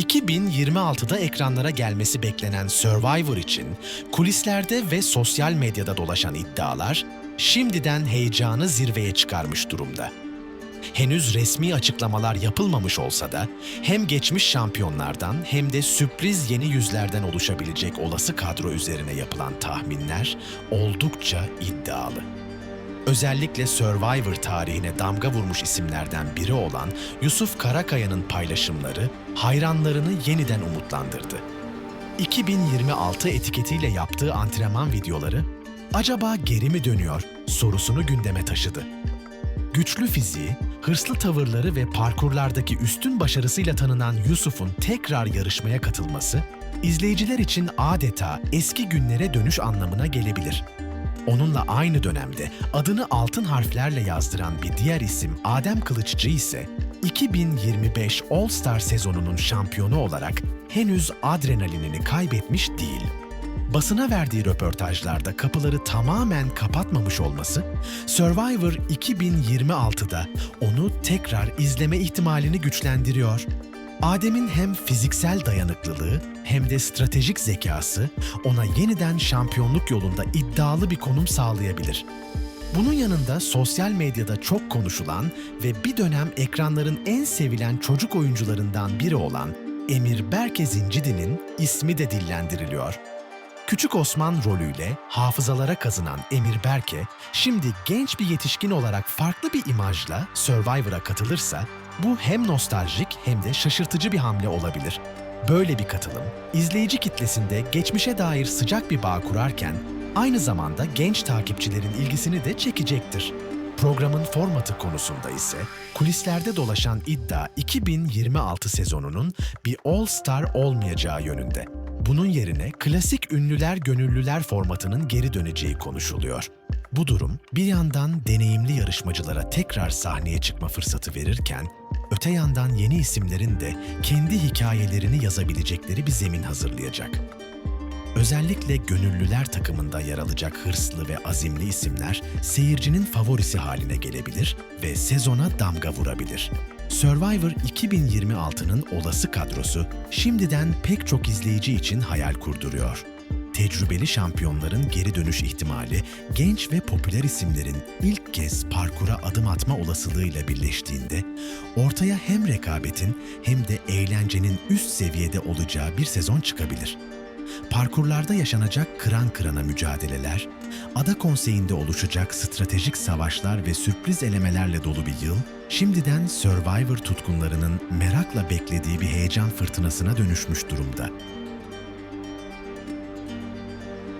2026'da ekranlara gelmesi beklenen Survivor için kulislerde ve sosyal medyada dolaşan iddialar şimdiden heyecanı zirveye çıkarmış durumda. Henüz resmi açıklamalar yapılmamış olsa da hem geçmiş şampiyonlardan hem de sürpriz yeni yüzlerden oluşabilecek olası kadro üzerine yapılan tahminler oldukça iddialı. Özellikle Survivor tarihine damga vurmuş isimlerden biri olan Yusuf Karakaya'nın paylaşımları hayranlarını yeniden umutlandırdı. 2026 etiketiyle yaptığı antrenman videoları acaba geri mi dönüyor sorusunu gündeme taşıdı. Güçlü fiziği, hırslı tavırları ve parkurlardaki üstün başarısıyla tanınan Yusuf'un tekrar yarışmaya katılması, izleyiciler için adeta eski günlere dönüş anlamına gelebilir. Onunla aynı dönemde adını altın harflerle yazdıran bir diğer isim Adem Kılıçcı ise 2025 All Star sezonunun şampiyonu olarak henüz adrenalinini kaybetmiş değil. Basına verdiği röportajlarda kapıları tamamen kapatmamış olması, Survivor 2026'da onu tekrar izleme ihtimalini güçlendiriyor. Adem'in hem fiziksel dayanıklılığı hem de stratejik zekası ona yeniden şampiyonluk yolunda iddialı bir konum sağlayabilir. Bunun yanında sosyal medyada çok konuşulan ve bir dönem ekranların en sevilen çocuk oyuncularından biri olan Emir Berke Zincidi'nin ismi de dillendiriliyor. Küçük Osman rolüyle hafızalara kazınan Emir Berke, şimdi genç bir yetişkin olarak farklı bir imajla Survivor'a katılırsa, bu hem nostaljik hem de şaşırtıcı bir hamle olabilir. Böyle bir katılım, izleyici kitlesinde geçmişe dair sıcak bir bağ kurarken, aynı zamanda genç takipçilerin ilgisini de çekecektir. Programın formatı konusunda ise kulislerde dolaşan iddia 2026 sezonunun bir All Star olmayacağı yönünde. Bunun yerine klasik ünlüler gönüllüler formatının geri döneceği konuşuluyor. Bu durum bir yandan deneyimli yarışmacılara tekrar sahneye çıkma fırsatı verirken, öte yandan yeni isimlerin de kendi hikayelerini yazabilecekleri bir zemin hazırlayacak. Özellikle gönüllüler takımında yer alacak hırslı ve azimli isimler seyircinin favorisi haline gelebilir ve sezona damga vurabilir. Survivor 2026'nın olası kadrosu şimdiden pek çok izleyici için hayal kurduruyor. Tecrübeli şampiyonların geri dönüş ihtimali genç ve popüler isimlerin ilk kez parkura adım atma olasılığıyla birleştiğinde ortaya hem rekabetin hem de eğlencenin üst seviyede olacağı bir sezon çıkabilir. Parkurlarda yaşanacak kıran kırana mücadeleler, ada konseyinde oluşacak stratejik savaşlar ve sürpriz elemelerle dolu bir yıl, şimdiden Survivor tutkunlarının merakla beklediği bir heyecan fırtınasına dönüşmüş durumda.